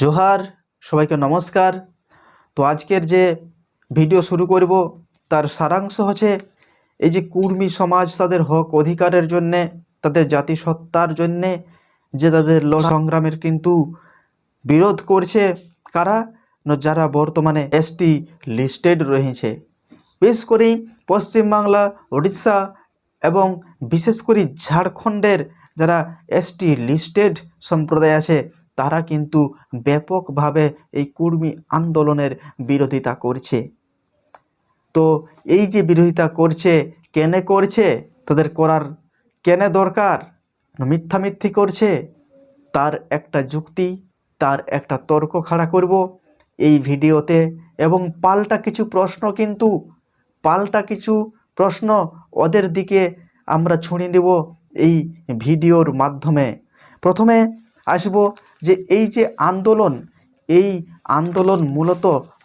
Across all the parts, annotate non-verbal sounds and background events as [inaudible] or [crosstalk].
জোহার, সবাইকে নমস্কার। তো আজকের যে ভিডিও শুরু করব, তার সারাংশ হচ্ছে এই যে কুর্মী সমাজ তাদের হক অধিকারের জন্যে, তাদের জাতিসত্তার জন্যে, যে তাদের লড়াই সংগ্রামের কিন্তু বিরোধ করছে, কারা? যারা বর্তমানে এসটি লিস্টেড রয়েছে। বিশেষ করে পশ্চিমবাংলা উড়িষ্যা এবং বিশেষ করে ঝাড়খণ্ডের যারা এসটি লিস্টেড সম্প্রদায় আছে তারা কিন্তু ব্যাপকভাবে এই কুর্মী আন্দোলনের বিরোধিতা করছে। তো এই যে বিরোধিতা করছে, কেনে করছে? তাদের করার কেনে দরকার? মিথ্যা মিথ্যি করছে? তার একটা যুক্তি, তার একটা তর্ক খাড়া করব এই ভিডিওতে এবং পাল্টা কিছু প্রশ্ন কিন্তু, পাল্টা কিছু প্রশ্ন ওদের দিকে আমরা ছুঁড়ে দেব এই ভিডিওর মাধ্যমে। প্রথমে আসব যে এই যে আন্দোলন, এই আন্দোলন মূলত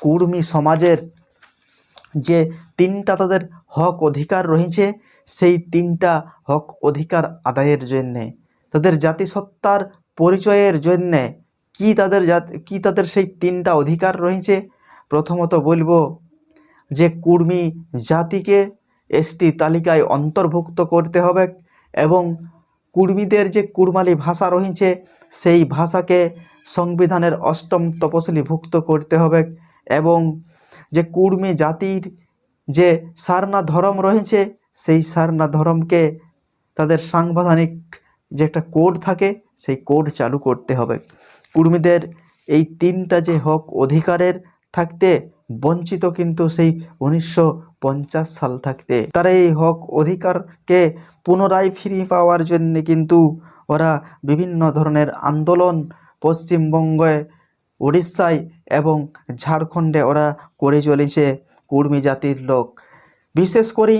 কুর্মী সমাজের যে তিনটা তাদের হক অধিকার রয়েছে সেই তিনটা হক অধিকার আদায়ের জন্যে। তাদের জাতিসত্তার পরিচয়ের জন্যে কি তাদের কি তাদের সেই তিনটা অধিকার রয়েছে প্রথমত বলব যে কুর্মী জাতিকে এসটি তালিকায় অন্তর্ভুক্ত করতে হবে এবং কুর্মীদের যে কুর্মালি ভাষা রয়েছে সেই ভাষাকে সংবিধানের অষ্টম তপশিলিভুক্ত করতে হবে এবং যে কুর্মী জাতির যে সারনা ধরম রয়েছে সেই সারনা ধরমকে তাদের সাংবিধানিক যে একটা কোড থাকে, সেই কোড চালু করতে হবে। কুর্মীদের এই তিনটা যে হক অধিকারের থাকতে বঞ্চিত কিন্তু সেই উনিশশো পঞ্চাশ সাল থাকতে। তারা এই হক অধিকারকে পুনরায় ফিরিয়ে পাওয়ার জন্য কিন্তু ওরা বিভিন্ন ধরনের আন্দোলন পশ্চিমবঙ্গে উড়িষ্যায় এবং ঝাড়খণ্ডে ওরা করে চলেছে কুর্মী জাতির লোক। বিশেষ করে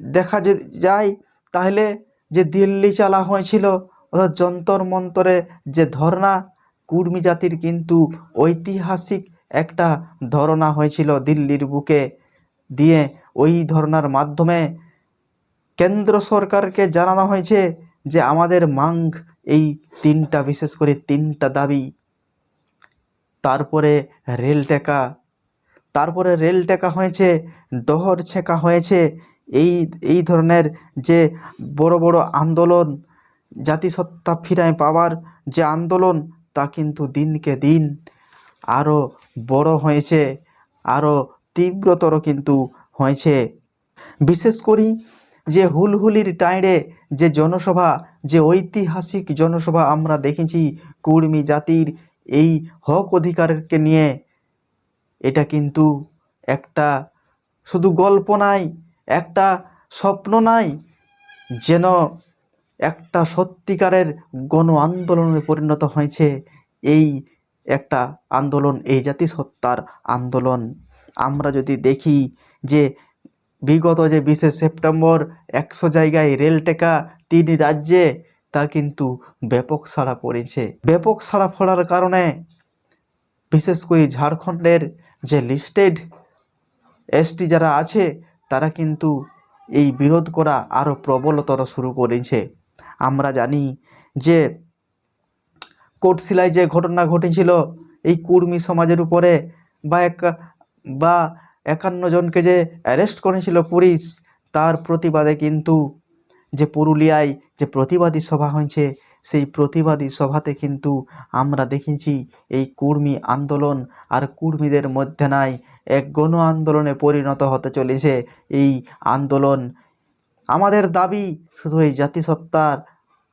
দেখা যায়, তাহলে যে দিল্লি চালা হয়েছিল, অর্থাৎ যন্তর মন্তরে যে ধর্না কুর্মী জাতির কিন্তু ঐতিহাসিক একটা ধরনা হয়েছিল দিল্লির বুকে দিয়ে। ওই ধরনার মাধ্যমে কেন্দ্র সরকারকে জানানো হয়েছে যে আমাদের মাং এই তিনটা, বিশেষ করে তিনটা দাবি। তারপরে রেল টেকা, তারপরে রেল টেকা হয়েছে, ডহর ছেঁকা হয়েছে। এই এই ধরনের যে বড় বড় আন্দোলন, জাতিসত্তা ফিরায় পাওয়ার যে আন্দোলন, তা কিন্তু দিনকে দিন আরও বড় হয়েছে আরও তীব্রতর কিন্তু হয়েছে। বিশেষ করি যে হুলহুলির টাইড়ে যে জনসভা, যে ঐতিহাসিক জনসভা আমরা দেখেছি কুর্মী জাতির এই হক অধিকারকে নিয়ে, এটা কিন্তু একটা শুধু গল্প নাই, একটা স্বপ্ন নাই যেন একটা সত্যিকারের গণ আন্দোলনে পরিণত হয়েছে এই একটা আন্দোলন, এই জাতিসত্তার আন্দোলন। আমরা যদি দেখি যে বিগত যে বিশে সেপ্টেম্বর, একশো জায়গায় রেল টেকা তিন রাজ্যে, তা কিন্তু ব্যাপক সাড়া পড়েছে। ব্যাপক সাড়া পড়ার কারণে বিশেষ করে ঝাড়খণ্ডের যে লিস্টেড এসটি যারা আছে, তারা কিন্তু এই বিরোধ করা আরও প্রবলতর শুরু করেছে। আমরা জানি যে কোটশিলায় যে ঘটনা ঘটেছিল, এই কুর্মী সমাজের উপরে বা এক, বা একান্ন জনকে যে অ্যারেস্ট করেছিল পুলিশ, তার প্রতিবাদে কিন্তু যে পুরুলিয়ায় যে প্রতিবাদী সভা হয়েছে, সেই প্রতিবাদী সভাতে কিন্তু আমরা দেখেছি এই কুর্মী আন্দোলন আর কুর্মীদের মধ্যে নাই এক গণ আন্দোলনে পরিণত হতে চলেছে এই আন্দোলন। আমাদের দাবি শুধু এই জাতিসত্তার,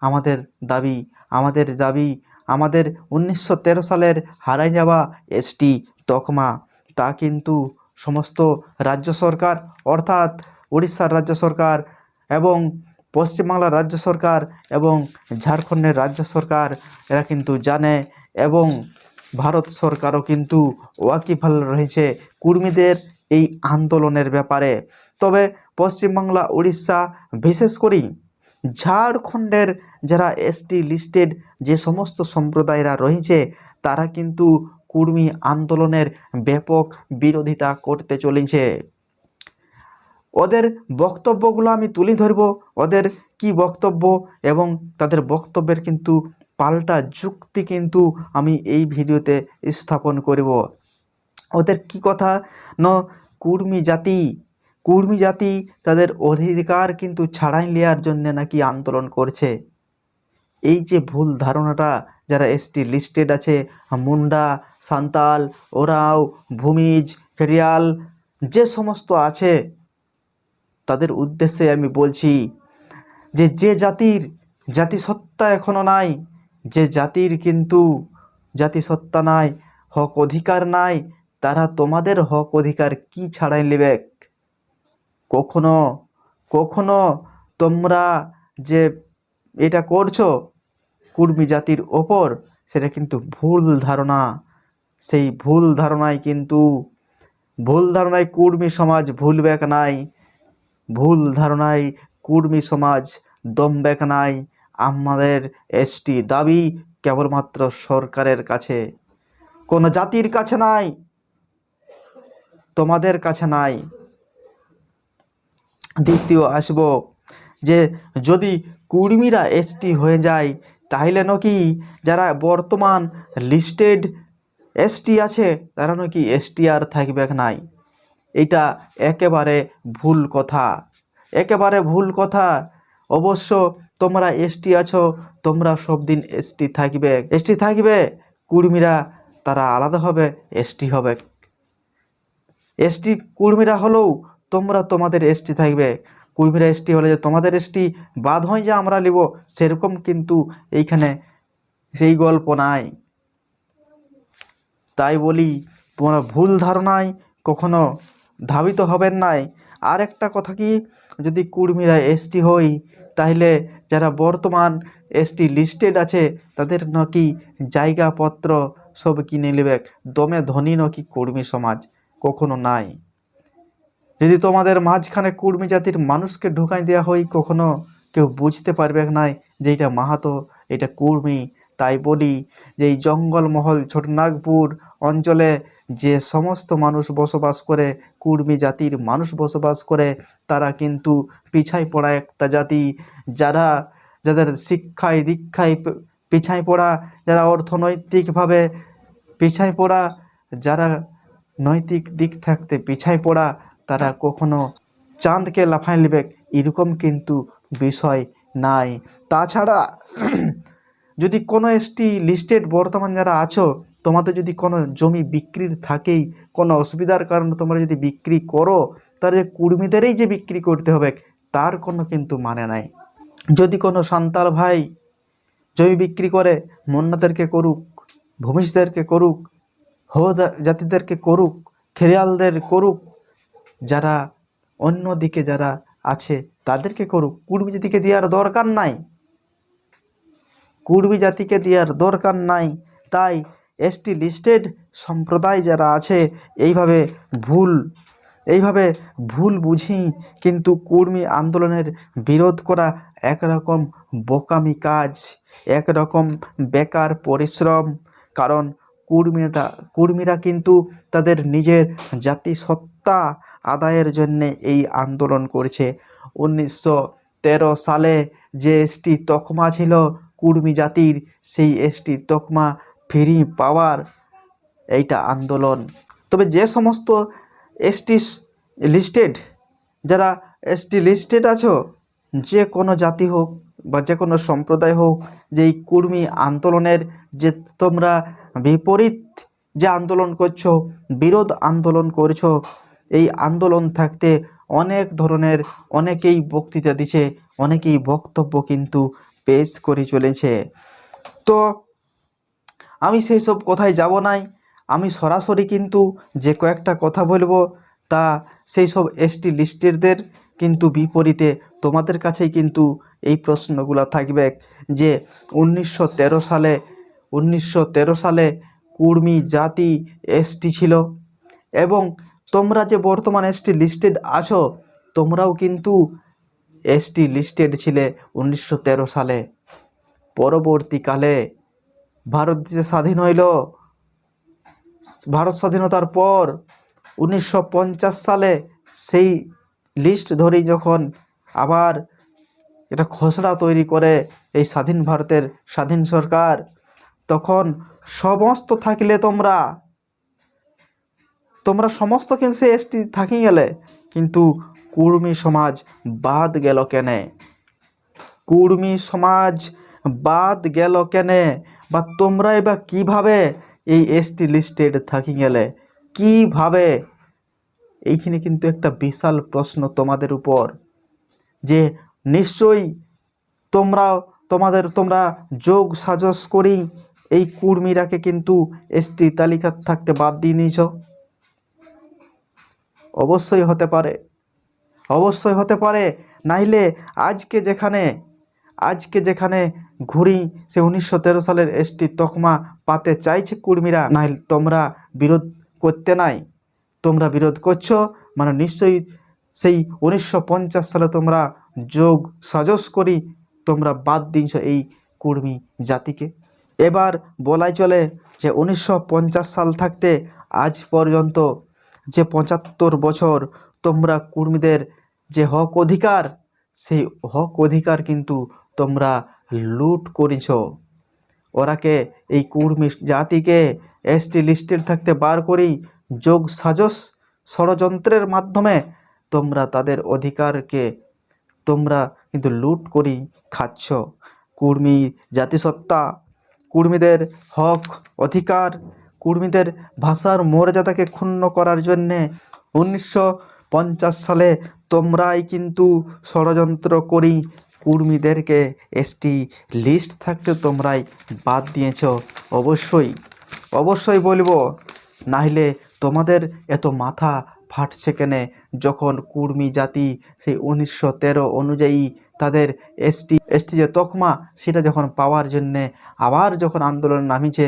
আমাদের দাবি আমাদের দাবি আমাদের উনিশশো তেরো সালের হারাই যাওয়া এসটি তকমা। তা কিন্তু সমস্ত রাজ্য সরকার, অর্থাৎ উড়িষ্যার রাজ্য সরকার এবং পশ্চিমবাংলার রাজ্য সরকার এবং ঝাড়খণ্ডের রাজ্য সরকার, এরা কিন্তু জানে এবং ভারত সরকারও কিন্তু ওয়াকিফাল রয়েছে কুর্মীদের এই আন্দোলনের ব্যাপারে। তবে পশ্চিমবাংলা উড়িষ্যা বিশেষ করেই ঝাড়খণ্ডের যারা এসটি লিস্টেড যে সমস্ত সম্প্রদায়রা রয়েছে, তারা কিন্তু কুর্মী আন্দোলনের ব্যাপক বিরোধিতা করতে চলেছে। ওদের বক্তব্যগুলো আমি তুলে ধরব। ওদের কি বক্তব্য এবং তাদের বক্তব্যের কিন্তু পাল্টা যুক্তি কিন্তু আমি এই ভিডিওতে স্থাপন করব। ওদের কি কথা? ন, কুর্মী জাতি। কুর্মী জাতি তাদের অধিকার কিন্তু ছাড়াই নেওয়ার জন্য নাকি আন্দোলন করছে। এই যে ভুল ধারণাটা যারা এসটি লিস্টেড আছে, মুন্ডা, সান্তাল, ওরাও, ভূমিজ খেরিয়াল যে সমস্ত আছে, তাদের উদ্দেশ্যে আমি বলছি যে যে জাতির জাতিসত্তা এখনও নাই, যে জাতির কিন্তু জাতিসত্তা নাই, হক অধিকার নাই, তারা তোমাদের হক অধিকার কি ছাড়াই নেবে? কখনো কখনো তোমরা যে এটা করছ কুর্মী জাতির ওপর, সেটা কিন্তু ভুল ধারণা। সেই ভুল ধারণায় কিন্তু, ভুল ধারণায় কুর্মী সমাজ ভুলবেক নাই, ভুল ধারণায় কুর্মী সমাজ দমবেক নাই। আমাদের এসটি দাবি কেবলমাত্র সরকারের কাছে। কোনো জাতির কাছে নাই, তোমাদের কাছে নাই। দ্বিতীয় আসব যে, যদি কুর্মীরা এসটি হয়ে যায় তাহলে নাকি যারা বর্তমান লিস্টেড এসটি আছে, তারা নাকি এসটি আর থাকবে নাই? এটা একেবারে ভুল কথা। একেবারে ভুল কথা। অবশ্য তোমরা এসটি আছো, তোমরা সব দিন এসটি থাকবে। এসটি থাকবে, কুর্মীরা তারা আলাদা হবে এসটি হবে। এসটি কুর্মীরা হলেও তোমরা তোমাদের এসটি থাকবে। কুর্মীরা এসটি হলে যে তোমাদের এসটি বাদ হয় যে আমরা নিব সেরকম কিন্তু এইখানে সেই গল্প নাই। তাই বলি, তোমরা ভুল ধারণায় কখনো ধাবিত হবেন নাই। আর একটা কথা কি, যদি কুর্মীরা এসটি হই, তাহলে যারা বর্তমান এসটি লিস্টেড আছে, তাদের নাকি জায়গাপত্র সব কিনে নেবে? দমে ধনী নাকি কর্মী সমাজ? কখনো নাই। যদি তোমাদের মাঝখানে কুর্মী জাতির মানুষকে ঢুকাই দেওয়া হয়, কখনো কেউ বুঝতে পারবে নাই যে এটা মাহাতো, এটা কুর্মী। তাই বলি যে এই জঙ্গলমহল, ছোটনাগপুর অঞ্চলে যে সমস্ত মানুষ বসবাস করে, কুর্মী জাতির মানুষ বসবাস করে, তারা কিন্তু পিছাই পড়া একটা জাতি। যারা, যাদের শিক্ষায়, দীক্ষায় পিছাই পড়া, যারা অর্থনৈতিকভাবে পিছাই পড়া, যারা নৈতিক দিক থাকতে পিছাই পড়া তারা কখনো চাঁদকে লাফাই নেবে এরকম কিন্তু বিষয় নাই। তাছাড়া [clears throat] যদি কোনো এসটি লিস্টেড বর্তমান যারা আছো তোমাদের যদি কোনো জমি বিক্রির থাকেই কোনো অসুবিধার কারণে তোমরা যদি বিক্রি করো তাহলে কুর্মীদেরই যে বিক্রি করতে হবে তার কোনো কিন্তু মানে নাই। যদি কোনো সান্তাল ভাই জমি বিক্রি করে মন্নাদেরকে করুক ভূমিষ্ঠদেরকে করুক হো জাতিদেরকে করুক খেরিয়ালদের করুক যারা অন্য দিকে যারা আছে, তাদেরকে করুক। কুর্মী জাতিকে দেওয়ার দরকার নাই। কুর্মী জাতিকে দেওয়ার দরকার নাই। তাই এসটি লিস্টেড সম্প্রদায় যারা আছে, এইভাবে ভুল এইভাবে ভুল বুঝি কিন্তু কুর্মী আন্দোলনের বিরোধ করা একরকম বোকামি কাজ, একরকম বেকার পরিশ্রম। কারণ কুর্মীরা কুর্মীরা কিন্তু তাদের নিজের জাতিসত্তা আদায়ের জন্যে এই আন্দোলন করছে। উনিশশো তেরো সালে যে এসটি তকমা ছিল, কুর্মী জাতির সেই এসটি তকমা ফিরি পাওয়ার এইটা আন্দোলন। তবে যে সমস্ত এসটি লিস্টেড, যারা এসটি লিস্টেড আছো, যে কোনো জাতি হোক বা যে কোনো সম্প্রদায় হোক, যে এই কুর্মী আন্দোলনের যে তোমরা বিপরীত যে আন্দোলন করছ, বিরোধ আন্দোলন করছ এই আন্দোলন থাকতে অনেক ধরনের অনেকেই বক্তৃতা দিছে, অনেকেই বক্তব্য কিন্তু পেশ করে চলেছে। তো আমি সেই সব কথায় যাব নাই, আমি সরাসরি কিন্তু যে কয়েকটা কথা বলব তা সেই সব এসটি লিস্টেরদের কিন্তু বিপরীতে তোমাদের কাছেই কিন্তু এই প্রশ্নগুলো থাকবে যে উনিশশো তেরো সালে, উনিশশো তেরো সালে কুর্মী জাতি এসটি ছিল এবং তোমরা যে বর্তমান এসটি লিস্টেড আছো, তোমরাও কিন্তু এসটি লিস্টেড ছিলে উনিশশো তেরো সালে। পরবর্তীকালে ভারত যে স্বাধীন হইল, ভারত স্বাধীনতার পর উনিশশো পঞ্চাশ সালে সেই লিস্ট ধরেই যখন আবার এটা খসড়া তৈরি করে এই স্বাধীন ভারতের স্বাধীন সরকার, তখন সমস্ত থাকলে তোমরা তোমরা সমস্ত কিন্তু সে এসটি থাকি গেলে, কিন্তু কুর্মী সমাজ বাদ গেল কেনে? কুর্মী সমাজ বাদ গেল কেনে? বা তোমরাই বা কীভাবে এই এসটি লিস্টেড থাকি গেলে? কীভাবে? এইখানে কিন্তু একটা বিশাল প্রশ্ন তোমাদের উপর, যে নিশ্চয়ই তোমরা, তোমাদের, তোমরা যোগ সাজস করেই এই কুর্মীরাকে কিন্তু এসটি তালিকা থাকতে বাদ দিয়ে নিয়েছ। অবশ্যই হতে পারে। অবশ্যই হতে পারে। নাইলে আজকে যেখানে আজকে যেখানে ঘুরি সে উনিশশো তেরো সালের এসটি তকমা পাতে চাইছে কুর্মীরা, নাইলে তোমরা বিরোধ করতে নাই। তোমরা বিরোধ করছ মানে নিশ্চয়ই সেই উনিশশো পঞ্চাশ সালে তোমরা যোগ সাজস করি, তোমরা বাদ দিনছ এই কুর্মী জাতিকে। এবার বলাই চলে যে উনিশশো পঞ্চাশ সাল থাকতে আজ পর্যন্ত যে পঁচাত্তর বছর তোমরা কুর্মীদের যে হক অধিকার, সেই হক অধিকার কিন্তু তোমরা লুট করেছ। ওরাকে এই কুর্মী জাতিকে এসটি লিস্টেড থাকতে বার করেই যোগ সাজস ষড়যন্ত্রের মাধ্যমে তোমরা তাদের অধিকারকে তোমরা কিন্তু লুট করেই খাচ্ছ। কুর্মী জাতিসত্তা, কুর্মীদের হক অধিকার কুর্মীদের ভাষার মর্যাদাকে ক্ষুণ্ণ করার জন্যে উনিশশো পঞ্চাশ সালে তোমরাই কিন্তু ষড়যন্ত্র করি। কুর্মীদেরকে এসটি লিস্ট থাকতে তোমরাই বাদ দিয়েছ। অবশ্যই অবশ্যই বলব নাহলে তোমাদের এত মাথা ফাটছে কেনে যখন কুর্মী জাতি সেই উনিশশো তেরো অনুযায়ী তাদের এসটি এসটি যে তকমা, সেটা যখন পাওয়ার জন্যে আবার যখন আন্দোলন নামিছে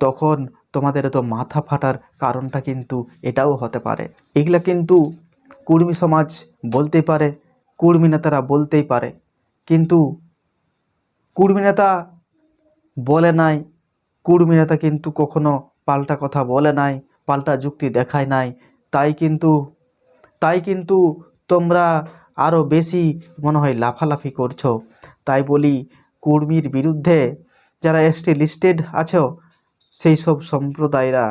তখন তোমাদের এত মাথা ফাটার কারণটা কিন্তু এটাও হতে পারে। এগুলা কিন্তু কুর্মী সমাজ বলতেই পারে, কুর্মী নেতারা বলতেই পারে। কিন্তু কুর্মী নেতা বলে নাই, কুর্মী নেতা কিন্তু কখনো পাল্টা কথা বলে নাই, পাল্টা যুক্তি দেখায় নাই। তাই কিন্তু তাই কিন্তু তোমরা আরও বেশি মনে হয় লাফালাফি করছ। তাই বলি, কুর্মীর বিরুদ্ধে যারা এসটি লিস্টেড আছো সেই সব সম্প্রদায়রা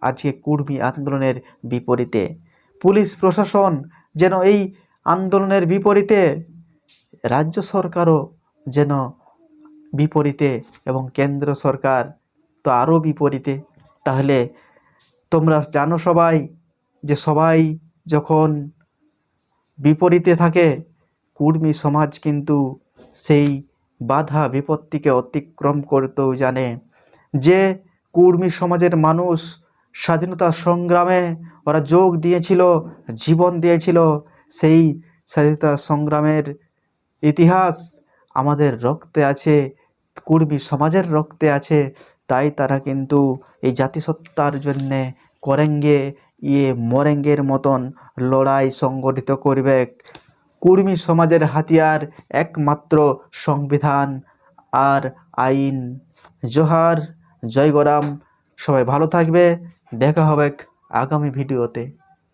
আজকে কুর্মী আন্দোলনের বিপরীতে। পুলিশ প্রশাসন যেন এই আন্দোলনের বিপরীতে, রাজ্য সরকারও যেন বিপরীতে এবং কেন্দ্র সরকার তো আরও বিপরীতে। তাহলে তোমরা জানো সবাই যে সবাই যখন বিপরীতে থাকে, কুর্মী সমাজ কিন্তু সেই বাধা বিপত্তিকে অতিক্রম করতেও জানে। যে কুর্মী সমাজের মানুষ স্বাধীনতা সংগ্রামে ওরা যোগ দিয়েছিল, জীবন দিয়েছিল। সেই স্বাধীনতা সংগ্রামের ইতিহাস আমাদের রক্তে আছে, কুর্মী সমাজের রক্তে আছে। তাই তারা কিন্তু এই জাতিসত্তার জন্যে করেঙ্গে ইয়ে মরেঙ্গের মতন লড়াই সংগঠিত করবে। কুর্মী সমাজের হাতিয়ার একমাত্র সংবিধান আর আইন। জোহার জয় গরাম সবাই ভালো থাকবে। দেখা হবে আগামী ভিডিওতে।